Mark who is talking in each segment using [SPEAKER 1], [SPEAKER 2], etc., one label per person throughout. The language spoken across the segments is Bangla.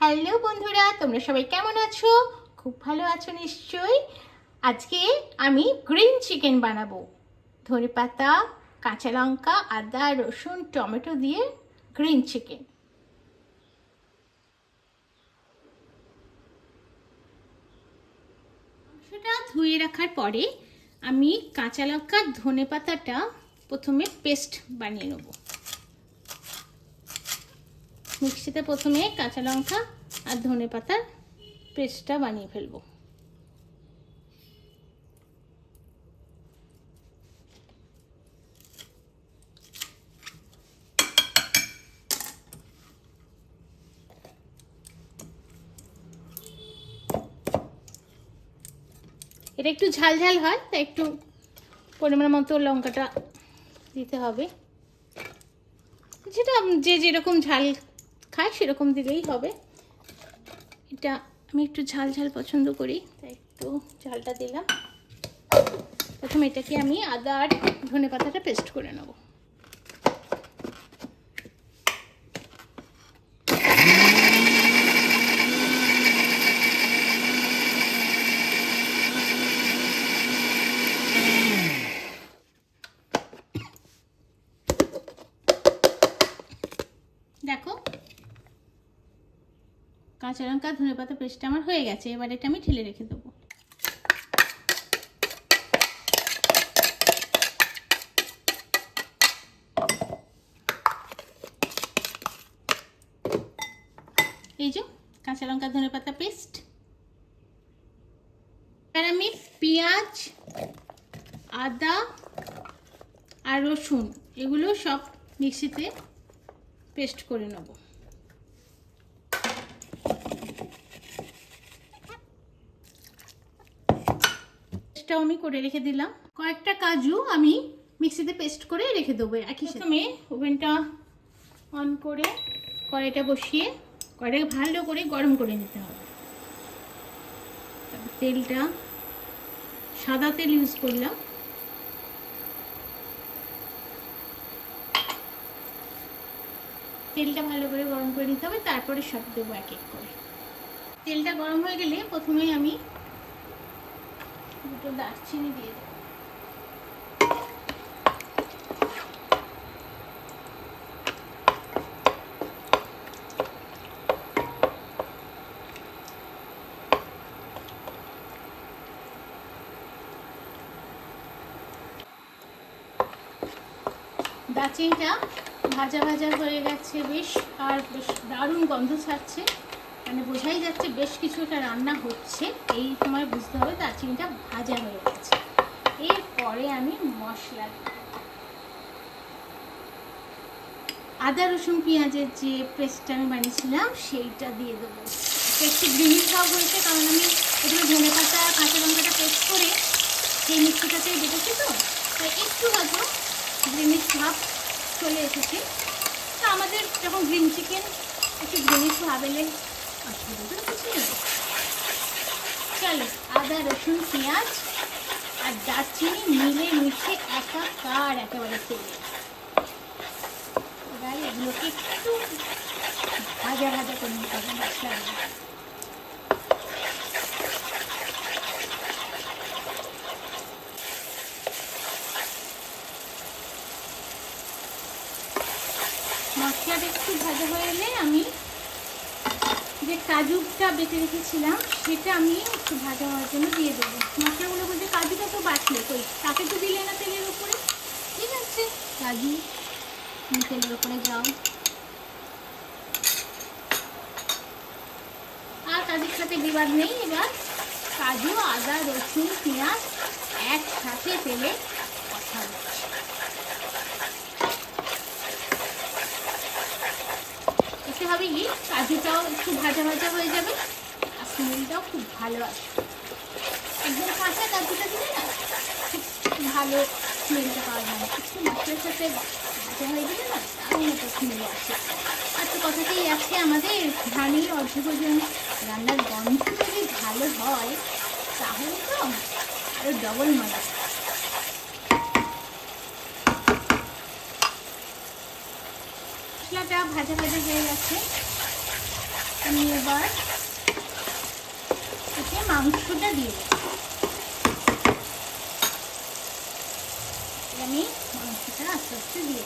[SPEAKER 1] হ্যালো বন্ধুরা, তোমরা সবাই কেমন আছো? খুব ভালো আছো নিশ্চয়ই। আজকে আমি গ্রিন চিকেন বানাবো। ধনে পাতা কাঁচা লঙ্কা, আদা, রসুন, টমেটো দিয়ে গ্রিন চিকেন। মাংসটা ধুয়ে রাখার পরে আমি কাঁচা লঙ্কা ধনে পাতাটা প্রথমে পেস্ট বানিয়ে নেব। মিক্সিতে প্রথমে কাঁচা লঙ্কা আর ধনে পাতার পেস্টটা বানিয়ে ফেলব। এটা একটু ঝাল ঝাল হয়, তাই একটু পরিমাণ মতো লঙ্কাটা দিতে হবে। যেটা যে যেরকম ঝাল খায়, সেরকম দিলেই হবে। এটা আমি একটু ঝাল ঝাল পছন্দ করি, তাই একটু ঝালটা দিলাম। প্রথমে এটাকে আমি আদা আর ধনে পাতাটা পেস্ট করে নেব দেখো কাঁচা লঙ্কা ধনে পাতা পেস্টটা আমার হয়ে গেছে, এবার এটা আমি ঢেলে রেখে দেবো। এই যে কাঁচা লঙ্কা ধনে পাতা পেস্ট এবার আমি পেঁয়াজ, আদা আর রসুন, এগুলো সব মিক্সিতে পেস্ট করে নেব। পেস্টটাও আমি করে রেখে দিলাম। কয়েকটা কাজু আমি মিক্সিতে পেস্ট করে রেখে দেবো একই প্রথমে ওভেনটা অন করে কড়াইটা বসিয়ে কড়াইটাকে ভালো করে গরম করে নিতে হবে। তেলটা সাদা তেল ইউজ করলাম। তেলটা ভালো করে গরম করে নিতে হবে, তারপরে সব দেবো এক এক করে। তেলটা গরম হয়ে গেলে প্রথমেই আমি দুটো দারচিনি দিয়ে দেবো। দারচিনিটা ভাজা ভাজা হয়ে গেছে বেশ, আর বেশ দারুণ গন্ধ ছাড়ছে। মানে বোঝাই যাচ্ছে বেশ কিছু একটা রান্না হচ্ছে। এই সময় বুঝতে হবে দারচিনিটা ভাজা হয়ে গেছে। এরপরে আমি মশলা আদা, রসুন, পেঁয়াজের যে পেস্টটা আমি বানিয়েছিলাম সেইটা দিয়ে দেবো। একটু গ্রিনি সব হয়েছে, কারণ আমি এগুলো ধনে পাতা, কাঁচা লঙ্কাটা পেস্ট করে সেই মিক্সিটাতে বেটেছি তো। তাই একটু হয়তো গ্রিনিশ ভাব চলে এসেছে। তো আমাদের যখন গ্রিন চিকেন একটু গ্রিনিশ ভাব এলে চলো, আদা, রসুন, পেঁয়াজ আর দারচিনি মিলে মিশে একাকার একেবারে তেলে এগুলোকে একটু ভাজা ভাজা করে নিতে হবে মশলাগুলো মশলাটা একটু ভাজা হয়ে এলে আমি যে কাজুটা বেটে রেখেছিলাম, সেটা আমি একটু ভাজা হওয়ার জন্য দিয়ে দেবো। মশলাগুলো বলতে কাজুটা তো বাঁচলো কই? তাকে তো দিলে না তেলের উপরে। ঠিক আছে, কাজু তেলের উপরে যাও। আর কাজুর সাথে বিবাদ নেই এবার। কাজু, আদা, রসুন পেঁয়াজ একসাথে তেলে কথা হচ্ছে এতে হবে কি কাজুটাও একটু ভাজা ভাজা হয়ে যাবে আর স্মেলটাও ভালো স্মেলটা পাওয়া যায়। না একটু মশলার সাথে হয়ে গেলে না দারুণ একটা স্মেল আসে। আর তো কথাতেই আছে, আমাদের ধানের অর্ধভোজন রান্নার গন্ধ যদি ভালো হয়, তাহলে তো আরও ডবল মজা। মশলাটা ভাজা ভাজা হয়ে গেছে। আমি এবার এতে মাংসটা দিয়ে দেবো। আমি মাংসটা আস্তে আস্তে দিয়ে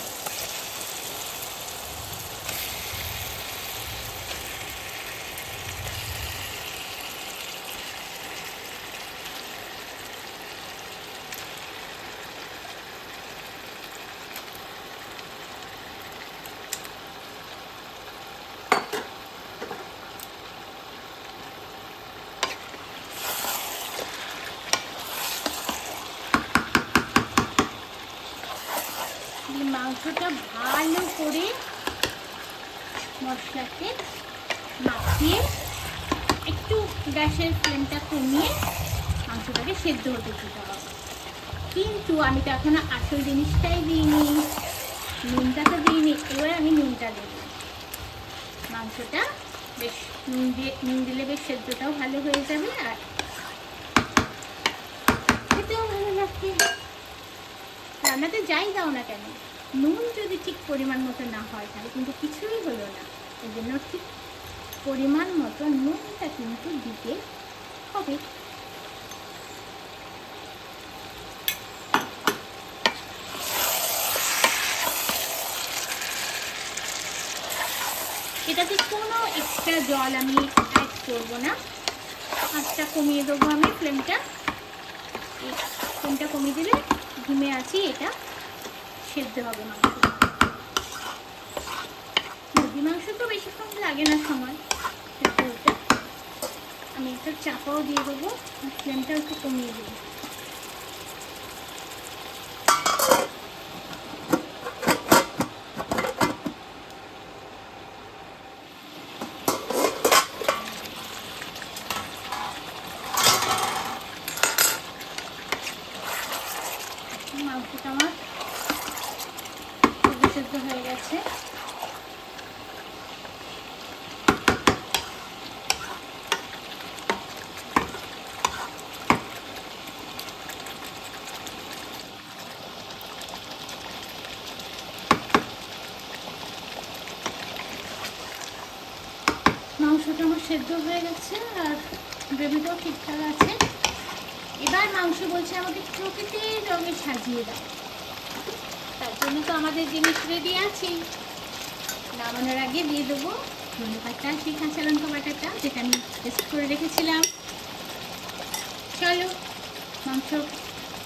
[SPEAKER 1] দেবো দিয়ে মাংসটা ভালো করে মশলাকে মাখিয়ে একটু গ্যাসের ফ্লেমটা কমিয়ে মাংসটাকে সেদ্ধ হতে দিতে হবে। কিন্তু আমি তো এখনও আসল জিনিসটাই দিইনি, নুনটা তো দিইনি, এবার আমি নুনটা দেব। মাংসটা বেশ নুন দিয়ে, নুন দিলে বেশ সেদ্ধটাও ভালো হয়ে যাবে আর খেতেও ভালো লাগবে। রান্নাতে যাই দাও না কেন? নুন যদি ঠিক পরিমাণ মতো না হয়, তাহলে কিন্তু কিছুই হলো না। এই জন্য ঠিক পরিমাণ মতো নুনটা কিন্তু দিতে হবে। এটাতে কোনো এক্সট্রা জল আমি অ্যাড করব না। আঁচটা কমিয়ে দেবো আমি ফ্লেমটা ফ্লেমটা কমিয়ে দিলে ঘিমে আছি এটা। সেদ্ধ হবে মাংস। মুরগি মাংস তো বেশিক্ষণ লাগে না সময়। আমি একটা চাপাও দিয়ে দেবো ফ্লেমটা একটু কমিয়ে দেবো। মাংসটা আমার সেদ্ধ হয়ে গেছে। মাংসটা আমার সেদ্ধ হয়ে গেছে আর গ্রেভিটাও ঠিকঠাক আছে। এবার মাংস বলছে আমাকে প্রকৃতির রঙে সাজিয়ে দাও। জন্য তো আমাদের জিনিস রেডি আছেই নামানোর আগে দিয়ে দেবো ধনে পাতা, সেই কাঁচা লঙ্কা বাটাটা যেটা আমি টেস্ট করে রেখেছিলাম। চলো, মাংস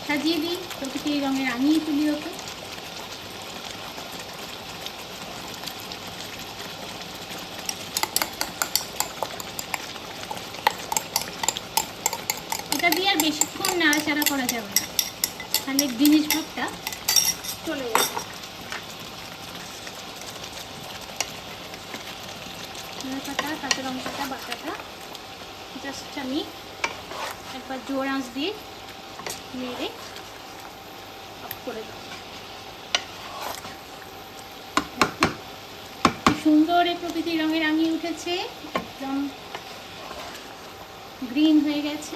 [SPEAKER 1] সাজিয়ে দিই। প্রকৃতির রঙে রাঙিয়ে তুলি ওকে। এটা দিয়ে আর বেশিক্ষণ নাড়াচাড়া করা যাবে না। তাহলে জিনিস ভাবটা চলে যাবে। ধনে পাতা কাঁচা লঙ্কাটা, বাটাটা জাস্ট আমি একবার জোর আঁচ দিয়ে নেড়ে অফ করে দেবো। সুন্দর এই প্রকৃতির রঙে রাঙিয়ে উঠেছে, একদম গ্রিন হয়ে গেছে।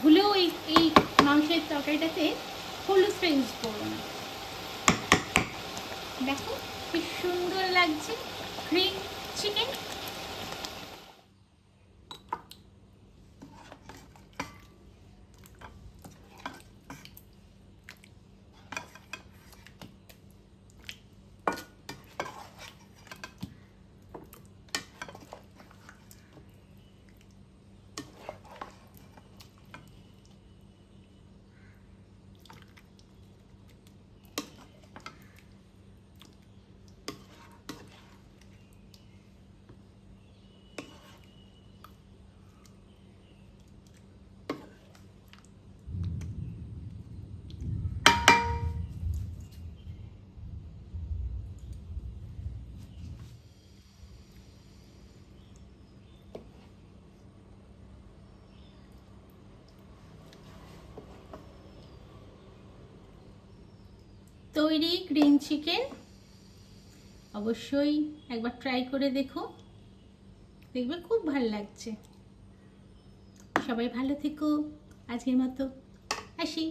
[SPEAKER 1] ভুলেও এই এই মাংসের তরকারিটাতে হলুদটা ইউজ করব না। দেখো কি সুন্দর লাগছে। গ্রিন চিকেন তৈরি গ্রিন চিকেন। অবশ্যই একবার ট্রাই করে দেখো। দেখবে খুব ভালো লাগছে। সবাই ভালো থেকো। আজকের মতো আসি।